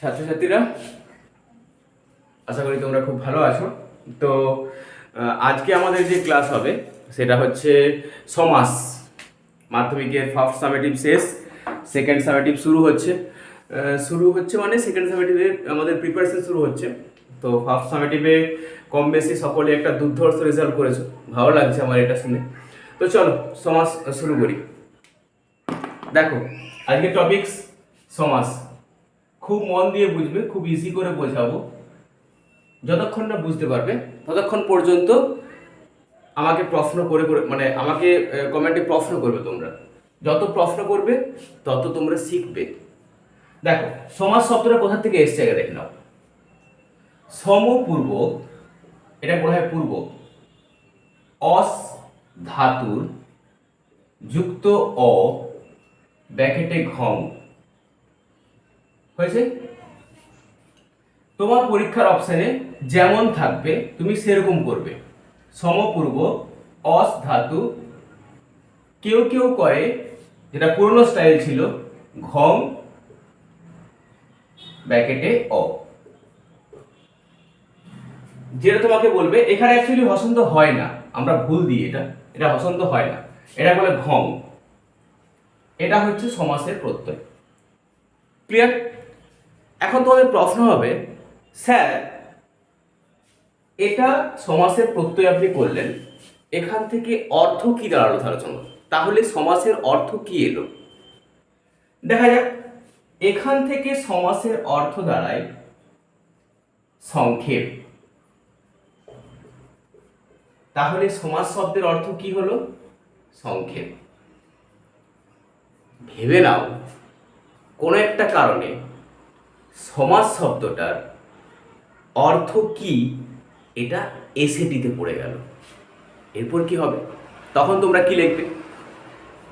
ছাত্রছাত্রীরা, আশা করি তোমরা খুব ভালো আছো। তো আজকে আমাদের যে ক্লাস হবে, সেটা হচ্ছে সমাস। মাধ্যমিকের ফার্স্ট সামেটিভ শেষ, সেকেন্ড সামেটিভ শুরু হচ্ছে। শুরু হচ্ছে মানে সেকেন্ড সামেটিভে আমাদের প্রিপারেশন শুরু হচ্ছে। তো ফার্স্ট সামেটিভে কম বেশি সকলে একটা দুর্ধর্ষ রেজাল্ট করেছ। ভালো লাগছে আমার এটা শুনে। তো চলো, সমাস শুরু করি। দেখো, আজকে টপিকস সমাস। খুব মন দিয়ে বুঝবে, খুব ইজি করে বোঝাবো। যতক্ষণ না বুঝতে পারবে, ততক্ষণ পর্যন্ত আমাকে প্রশ্ন করে করে মানে আমাকে কমেন্টে প্রশ্ন করবে তোমরা। যত প্রশ্ন করবে, তত তোমরা শিখবে। দেখো, সমাজ শব্দটা কোথা থেকে এসছে আগে দেখে নাও। সমপূর্ব, এটা বলা হয় পূর্ব। অস ধাতুর যুক্ত অ, ব্যাকেটে ঘং। হয়েছে? তোমার পরীক্ষার অপশানে যেমন থাকবে, তুমি সেরকম করবে। সমপূর্ব, অস ধাতু, কেউ কেউ করে, যেটা পুরনো স্টাইল ছিল, ঘং, ব্যাকেটে অ। যেটা তোমাকে বলবে, এখানে অ্যাকচুয়ালি হসন্ত হয় না। আমরা ভুল দিই এটা। এটা হসন্ত হয় না। এটা বলে ঘং। এটা হচ্ছে সমাসের প্রত্যয়। ক্লিয়ার এখন তোমাদের প্রশ্ন হবে, স্যার, এটা সমাসের প্রত্যয় আপনি করলেন, এখান থেকে অর্থ কি দাঁড়াল তাহলে জন্য? তাহলে সমাসের অর্থ কি এলো? দেখা যাক, এখান থেকে সমাসের অর্থ দাঁড়ায় সংক্ষেপ। তাহলে সমাজ শব্দের অর্থ কি হলো? সংক্ষেপ। ভেবে নাও, কোনো একটা কারণে সমাজ শব্দটার অর্থ কি? এটা এসেটিতে পড়ে গেল। এরপর কি হবে? তখন তোমরা কি লিখবে?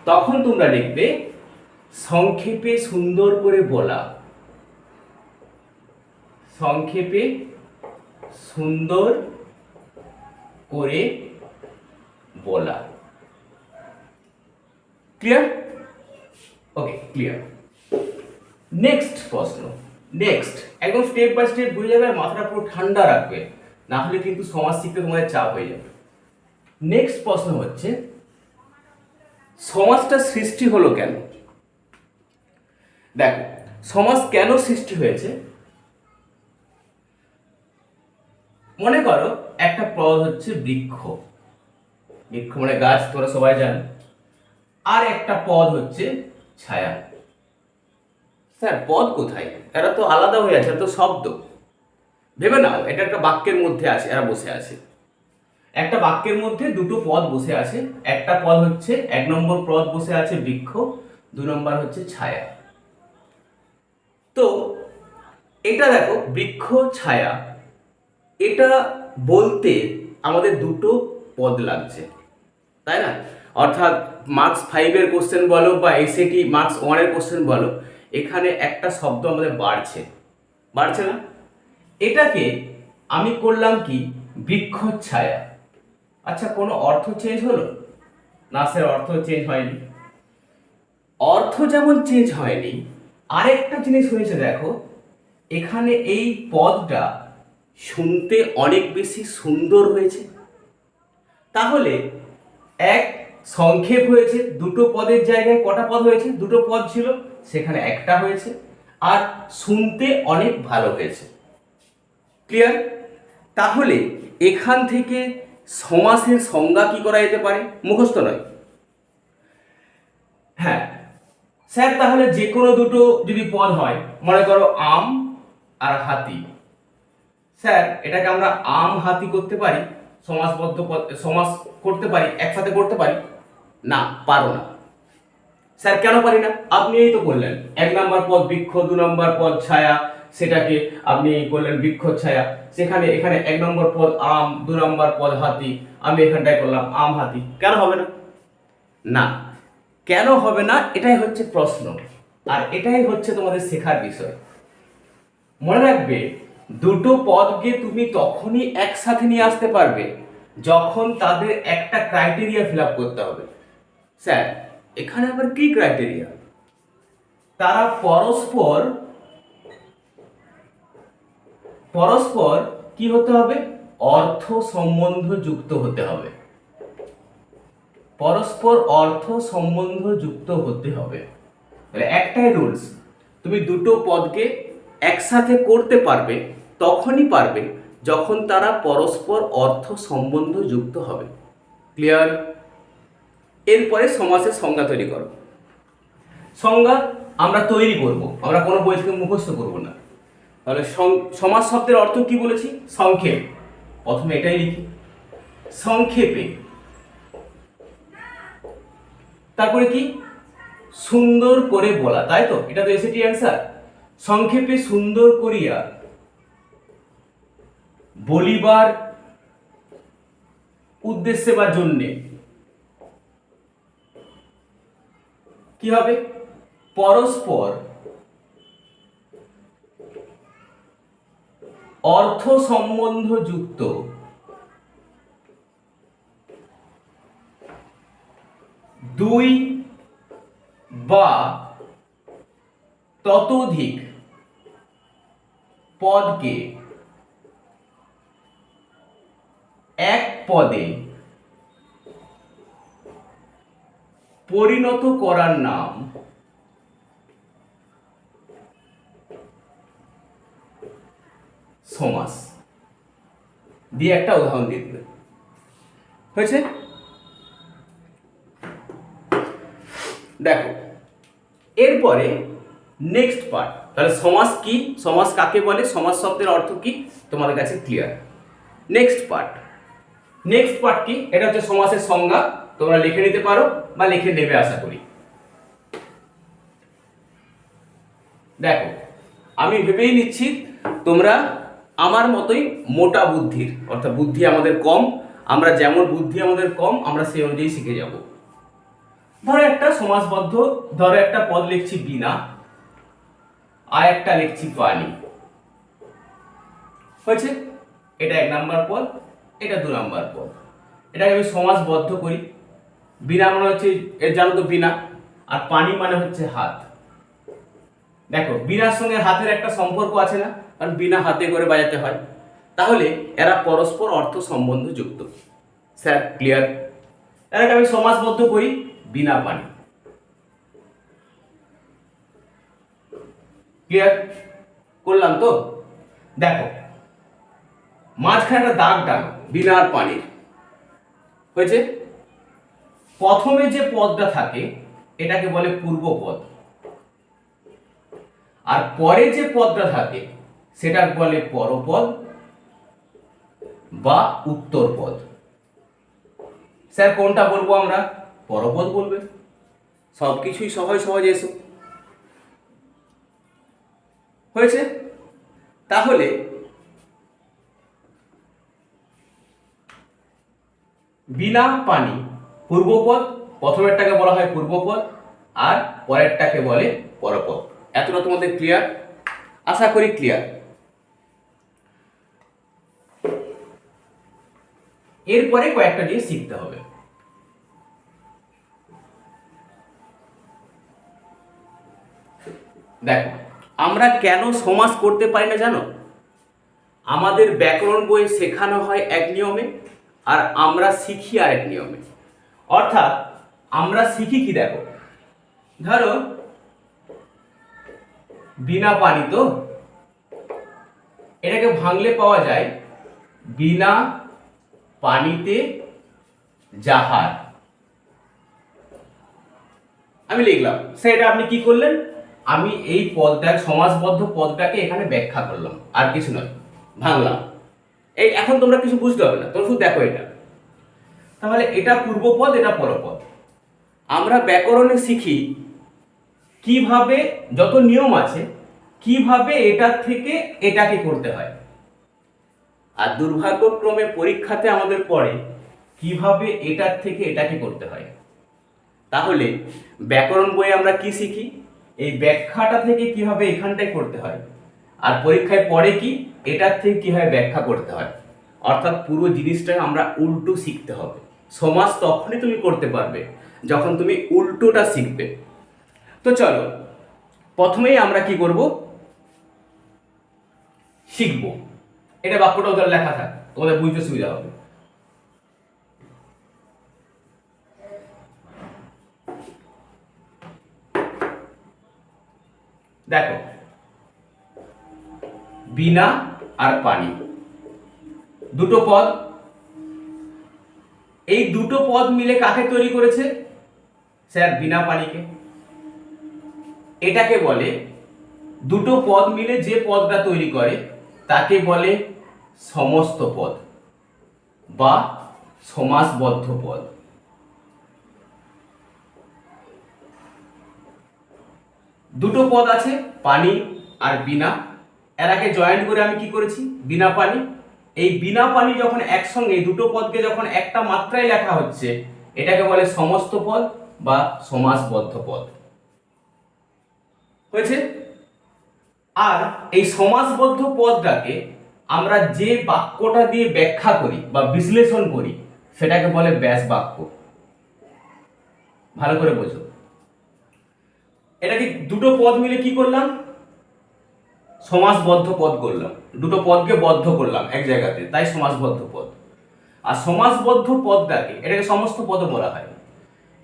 তখন তোমরা লিখবে, সংক্ষেপে সুন্দর করে বলা। সংক্ষেপে সুন্দর করে বলা। ক্লিয়ার? Okay, clear. নেক্সট প্রশ্ন। নেক্সট একদম স্টেপ বাই স্টেপ বুঝে যাবে আর মাথাটা পুরো ঠান্ডা রাখবে। না হলে কিন্তু সমাজ শিখতে তোমাদের চাপ হয়ে যাবে। নেক্সট প্রশ্ন হচ্ছে, সমাজটা সৃষ্টি হলো কেন? দেখো, সমাজ কেন সৃষ্টি হয়েছে? মনে করো, একটা পদ হচ্ছে বৃক্ষ। বৃক্ষ মানে গাছ, তোমরা সবাই জানো। আর একটা পদ হচ্ছে ছায়া। স্যার, পদ কোথায়? এরা তো আলাদা হয়ে আছে, এরা তো শব্দ। ভেবে নাও, এটা একটা বাক্যের মধ্যে আছে, এরা বসে আছে। একটা বাক্যের মধ্যে দুটো পদ বসে আছে, একটা পদ হচ্ছে এক নম্বর পদ বসে আছে বৃক্ষ, দু নম্বর হচ্ছে ছায়া। তো, এটা দেখো, বৃক্ষ, ছায়া, এটা বলতে আমাদের দুটো পদ লাগছে, তাই না? অর্থাৎ মার্কস ফাইভের কোশ্চেন বলো বা এসএটি মার্কস ওয়ানের কোশ্চেন বলো এখানে একটা শব্দ আমাদের বাড়ছে। বাড়ছে না? এটাকে আমি করলাম কি? বৃক্ষ ছায়া। আচ্ছা কোনো অর্থ চেঞ্জ হলো? না, স্যার, অর্থ চেঞ্জ হয়নি। অর্থ যেমন চেঞ্জ হয়নি, আরেকটা জিনিস হয়েছে, দেখো। এখানে এই পদটা শুনতে অনেক বেশি সুন্দর হয়েছে। তাহলে এক সংক্ষেপ হয়েছে, দুটো পদের জায়গায় কটা পদ হয়েছে? দুটো পদ ছিল? সেখানে একটা হয়েছে, আর শুনতে অনেক ভালো হয়েছে। ক্লিয়ার তাহলে এখান থেকে সমাসের সংজ্ঞা কি করা যেতে পারে? মুখস্থ নয়। হ্যাঁ। স্যার, তাহলে যে কোনো দুটো যদি পদ হয়, মনে করো আম আর হাতি। স্যার, এটাকে আমরা আম, হাতি করতে পারি, সমাসবদ্ধ পদ, সমাস করতে পারি, একসাথে করতে পারি? না, পারো না। স্যার, কেন পারি না? আপনি এই তো বললেন, এক নাম্বার পদ বৃক্ষ, দু নম্বর পদ ছায়া, সেটাকে আপনি বললেন বৃক্ষ ছায়া। সেখানে, এখানে এক নম্বর পদ আম, দু নম্বর পদ হাতি, আমি এখানটায় করলাম আম হাতি। কেন হবে না? না। কেন হবে না? এটাই হচ্ছে প্রশ্ন। আর এটাই হচ্ছে তোমাদের শেখার বিষয়। মনে রাখবে, দুটো পদকে তুমি তখনই একসাথে নিয়ে আসতে পারবে, যখন তাদের একটা ক্রাইটেরিয়া ফিল আপ করতে হবে। স্যার এখানে আবার কি ক্রাইটেরিয়া তারা পরস্পর পরস্পর কি হতে হবে? অর্থ সম্বন্ধ যুক্ত হতে হবে। পরস্পর অর্থ সম্বন্ধ যুক্ত হতে হবে। তাহলে একটাই রুলস তুমি দুটো পদকে একসাথে করতে পারবে, তখনই পারবে যখন তারা পরস্পর অর্থ সম্বন্ধ যুক্ত হবে। ক্লিয়ার এরপরে সমাসের সংজ্ঞা তৈরি করো। সংজ্ঞা আমরা তৈরি করব, আমরা কোনো বই থেকে মুখস্থ করব না। তাহলে সমাজ শব্দের অর্থ কি বলেছি? সংক্ষেপ। প্রথমে এটাই লিখি। সংক্ষেপে। তারপরে কি? সুন্দর করে বলা, তাই তো? এটা তো এসেটি অ্যান্সার সংক্ষেপে সুন্দর করিয়া বলিবার উদ্দেশ্যে বা জন্যে কি হবে? পরস্পর অর্থ সম্বন্ধ যুক্ত। দুই বা ততোধিক পদকে এক পদে পরিণত করার নাম। সমাস। দিয়ে একটা উদাহরণ দিয়ে দিলে হয়েছে? দেখো, এরপরে নেক্সট পার্ট তাহলে সমাস কি? সমাস কাকে বলে? সমাস শব্দের অর্থ কি? তোমাদের কাছে clear next part next part কি? এটা হচ্ছে সমাসের সংজ্ঞা, তোমরা লিখে নিতে পারো। বা লিখে নেবে আশা করি। দেখো, আমি ভেবেই নিচ্ছি তোমরা আমার মতোই মোটা বুদ্ধির, অর্থাৎ বুদ্ধি আমাদের কম, আমরা যেমন বুদ্ধি আমাদের কম, আমরা সেই অনুযায়ী শিখে যাব। ধরো একটা সমাসবদ্ধ ধরো একটা পদ লিখছি বিনা আর একটা লিখছি পানি। হয়েছে? এটা এক নাম্বার পদ, এটা দু নাম্বার পদ। এটাকে আমি সমাসবদ্ধ করি। বিনা মানে হচ্ছে, এর জানো তো বিনা, আর পানি মানে হচ্ছে হাত। দেখো, বিনার সঙ্গে হাতের একটা সম্পর্ক আছে না, কারণ বিনা হাতে করে বাজাতে হয়। তাহলে এরা পরস্পর অর্থ সম্বন্ধ যুক্ত। Sir, clear? এটাকে আমি সমাসবদ্ধ করি, বিনা পানি। ক্লিয়ার? করলাম তো? দেখো, মাঝখানে একটা দাগ ডাক বিনার পানির। হয়েছে? প্রথমে যে পদটা থাকে, এটাকে বলে পূর্ব পদ আর পরে যে পদটা থাকে সেটা বলে পরপদ বা উত্তর পদ স্যার, কোনটা বলব আমরা? পরপদ বলবে। সব কিছুই সহজ সহজ এসো। হয়েছে? তাহলে বিনা পানি পূর্বপদ, প্রথমেরটাকে বলা হয় পূর্বপদ, আর পরেরটাকে বলে পরপদ। এতটা তোমাদের ক্লিয়ার আশা করি ক্লিয়ার এরপরে কয়েকটা জিনিস শিখতে হবে। দেখো, আমরা কেন সমাজ করতে পারি না জানো? আমাদের ব্যাকরণ বই শেখানো হয় এক নিয়মে, আর আমরা শিখি আর এক নিয়মে। অর্থাৎ আমরা শিখি কি দেখো? ধরো, বিনা পানি তো এটাকে ভাঙলে পাওয়া যায় বিনা পানিতে জাহাজ। আমি লিখলাম, সেটা আপনি কি করলেন? আমি এই পদটা সমাজবদ্ধ পদটাকে এখানে ব্যাখ্যা করলাম, আর কিছু নয়, ভাঙলাম। এই এখন তোমরা কিছু বুঝতে হবে না, তোমরা শুধু দেখো এটা। তাহলে এটা পূর্বপদ, এটা পরপদ। আমরা ব্যাকরণে শিখি কীভাবে যত নিয়ম আছে, কীভাবে এটার থেকে এটাকে করতে হয়। আর দুর্ভাগ্যক্রমে পরীক্ষাতে আমাদের পড়ে কীভাবে এটার থেকে এটাকে করতে হয়। তাহলে ব্যাকরণ বইয়ে আমরা কি শিখি? এই ব্যাখ্যাটা থেকে কীভাবে এখানটায় করতে হয়, আর পরীক্ষায় পড়ে কি? এটার থেকে কীভাবে ব্যাখ্যা করতে হয়। অর্থাৎ পুরো জিনিসটা আমরা উল্টো শিখতে হবে। সমাজ তখনই তুমি করতে পারবে, যখন তুমি উল্টোটা শিখবে। তো চলো, প্রথমেই আমরা কি করব? শিখব। এটা বাক্যটা ওদের লেখা থাক, তোমাদের বুঝতে সুবিধা হবে। দেখো, বিনা আর পানি। দুটো পদ এই দুটো পদ মিলে কাকে তৈরি করেছে? স্যার, বিনা পানিকে। এটাকে বলে, দুটো পদ মিলে যে পদটা তৈরি করে, তাকে বলে সমস্ত পদ বা সমাসবদ্ধ পদ। দুটো পদ আছে, পানি আর বিনা। এরাকে জয়েন্ট করে আমি কি করেছি? বিনা পানি। এই বিনা পানি যখন একসঙ্গে দুটো পদকে যখন একটা মাত্রায় লেখা হচ্ছে, এটাকে বলে সমস্ত পদ বা সমাসবদ্ধ পদ। হয়েছে? আর এই সমাসবদ্ধ পদটাকে আমরা যে বাক্যটা দিয়ে ব্যাখ্যা করি বা বিশ্লেষণ করি, সেটাকে বলে ব্যাস বাক্য। ভালো করে বোঝো। এটাকে দুটো পদ মিলে কি করলাম? সমাসবদ্ধ পদ করলাম। দুটো পদকে বদ্ধ করলাম এক জায়গাতে, তাই সমাসবদ্ধ পদ আর সমাসবদ্ধ পদটাকে এটাকে সমস্ত পদ বলা হয়।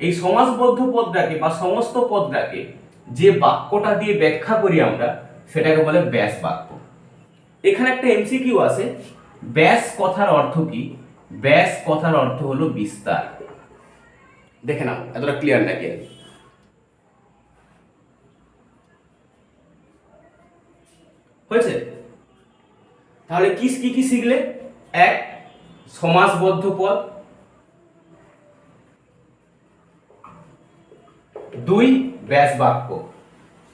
এই সমাসবদ্ধ পদটাকে বা সমস্ত পদটাকে যে বাক্যটা দিয়ে ব্যাখ্যা করি আমরা, সেটাকে বলে ব্যাস বাক্য। এখানে একটা এমসিকিউ আছে, ব্যাস কথার অর্থ কি? ব্যাস কথার অর্থ হলো বিস্তার। দেখে নাও, এতটা ক্লিয়ার নাকি হয়েছে? তাহলে কি কি কি শিখলে? এক, সমাসবদ্ধ পদ। দুই, ব্যাস বাক্য।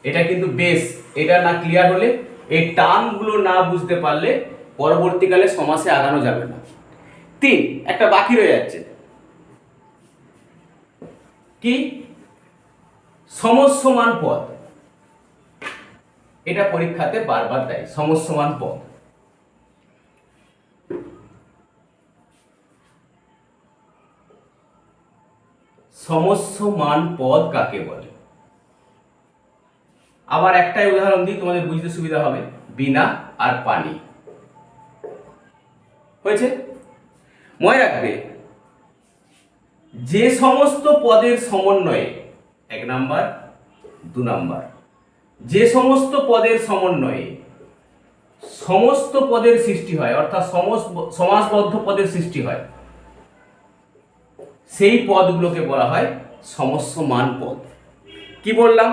এটা কিন্তু বেশ, এটা না ক্লিয়ার হলে এই টার্মগুলো না বুঝতে পারলে পরবর্তীকালে সমাসে আগানো যাবে না। তিন, একটা বাকি রয়ে যাচ্ছে। কি? সমস্যমান পদ। এটা পরীক্ষাতে বারবার দেয় সমস্যমান পদ। সমস্যমান পদ কাকে বলে? আবার একটাই উদাহরণ দিই, তোমাদের বুঝতে সুবিধা হবে, বিনা আর পানি। হয়েছে? মনে রাখবে, যে সমস্ত পদের সমন্বয়ে, এক নাম্বার, দু নাম্বার যে সমস্ত পদের সমন্বয়ে, সমস্ত পদের সৃষ্টি হয়, অর্থাৎ সমাসবদ্ধ পদের সৃষ্টি হয়, সেই পদগুলোকে বলা হয় সমস্যমান পদ। কি বললাম?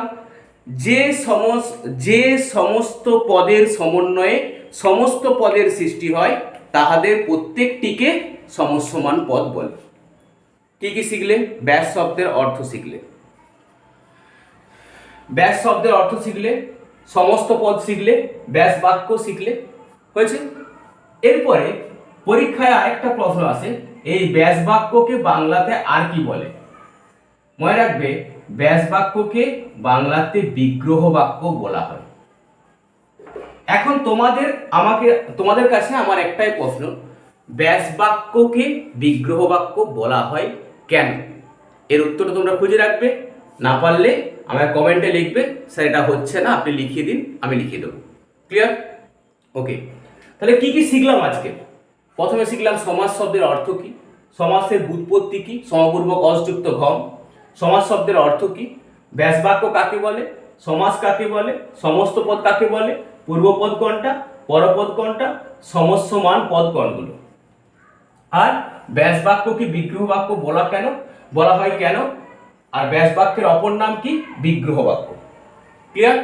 যে সমস যে সমস্ত পদের সমন্বয়ে সমস্ত পদের সৃষ্টি হয়, তাহাদের প্রত্যেকটিকে সমস্যমান পদ বলে। কি কি শিখলে? ব্যাস শব্দের অর্থ শিখলে। ব্যাস শব্দের অর্থ শিখলে, সমস্ত পদ শিখলে, ব্যাস বাক্য শিখলে। হয়েছে? এরপরে পরীক্ষায় আরেকটা প্রশ্ন আসে, এই ব্যাস বাক্যকে বাংলাতে আর কি বলে? মনে রাখবে, ব্যাস বাক্যকে বাংলাতে বিগ্রহ বাক্য বলা হয়। এখন তোমাদের, আমাকে, তোমাদের কাছে আমার একটাই প্রশ্ন, ব্যাস বাক্যকে বিগ্রহ বাক্য বলা হয় কেন? এর উত্তরটা তোমরা খুঁজে রাখবে, না পারলে আমার কমেন্টে লিখবে, স্যার, এটা হচ্ছে না, আপনি লিখিয়ে দিন, আমি লিখিয়ে দেবো। ক্লিয়ার ওকে তাহলে কি কি শিখলাম আজকে? প্রথমে শিখলাম সমাজ শব্দের অর্থ কি? সমাসের বুৎপত্তি কি? সমপূর্বক অযুক্ত ঘম। সমাজ শব্দের অর্থ কি? ব্যাস বাক্য কাকে বলে? সমাজ কাকে বলে? সমস্ত পদ কাকে বলে? পূর্বপদ কোনটা? পরপদ কোনটা? সমস্যমান পদ কোনগুলো? আর ব্যাস বাক্য কি বিগ্রহ বাক্য বলা কেন? বলা হয় কেন? আর ব্যাস বাক্যের অপর নাম কি? বিগ্রহ বাক্য ক্লিয়ার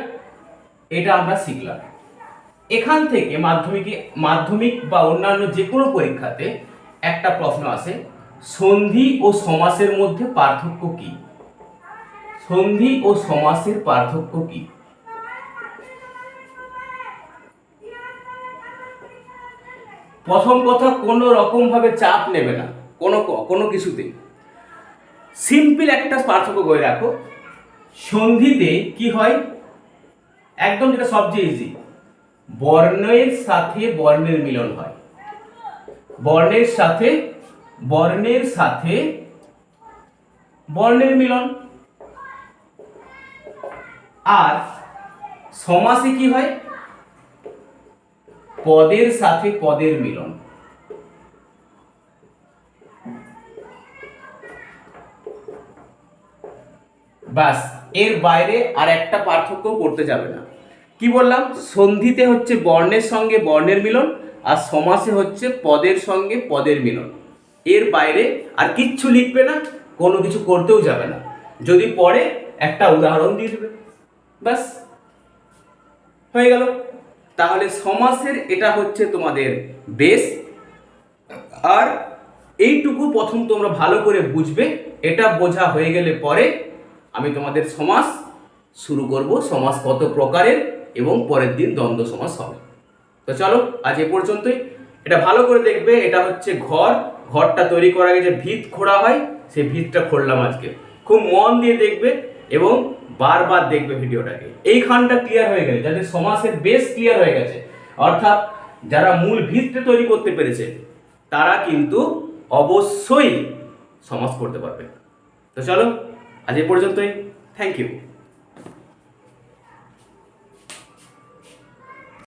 এটা আমরা শিখলাম। এখান থেকে মাধ্যমিক মাধ্যমিক বা অন্যান্য যে কোনো পরীক্ষাতে একটা প্রশ্ন আসে, সন্ধি ও সমাসের মধ্যে পার্থক্য কি? সন্ধি ও সমাসের পার্থক্য কি? প্রথম কথা কোনো রকম ভাবে চাপ নেবে না, কোনো কোনো কিছুতেই। সিম্পল একটা পার্থক্য করে রাখো। সন্ধিতে কি হয়? একদম যেটা সবচেয়ে ইজি বর্ণের সাথে বর্ণের মিলন হয়। বর্ণের সাথে বর্ণের সাথে বর্ণের মিলন। আর সমাসে কি হয়? পদের সাথে পদের মিলন। বাস, এর বাইরে আর একটা পার্থক্য করতে যাবে না। কি বললাম? সন্ধিতে হচ্ছে বর্ণের সঙ্গে বর্ণের মিলন আর সমাসে হচ্ছে পদের সঙ্গে পদের মিলন। এর বাইরে আর কিচ্ছু লিখবে না, কোনো কিছু করতেও যাবে না। যদি পরে একটা উদাহরণ দিয়ে দেবে। ব্যাস হয়ে গেল। তাহলে সমাসের এটা হচ্ছে তোমাদের বেস আর এইটুকু প্রথম তোমরা ভালো করে বুঝবে, এটা বোঝা হয়ে গেলে পরে আমি তোমাদের সমাস শুরু করব, সমাস কত প্রকারের এবং পরের দিন দ্বন্দ্ব সমাস হবে। তো চলো, আজ এ পর্যন্তই। এটা ভালো করে দেখবে, এটা হচ্ছে ঘর। ঘরটা তৈরি করার আগে যে ভিত খোঁড়া হয়, সেই ভিতটা খুঁড়লাম আজকে। খুব মন দিয়ে দেখবে এবং বারবার দেখবে ভিডিওটাকে। এইখানটা ক্লিয়ার হয়ে গেলে যাদের সমাসের বেস ক্লিয়ার হয়ে গেছে। অর্থাৎ যারা মূল ভিতটা তৈরি করতে পেরেছে, তারা কিন্তু অবশ্যই সমাজ করতে পারবে। তো চলো আজ এ পর্যন্তই। Thank you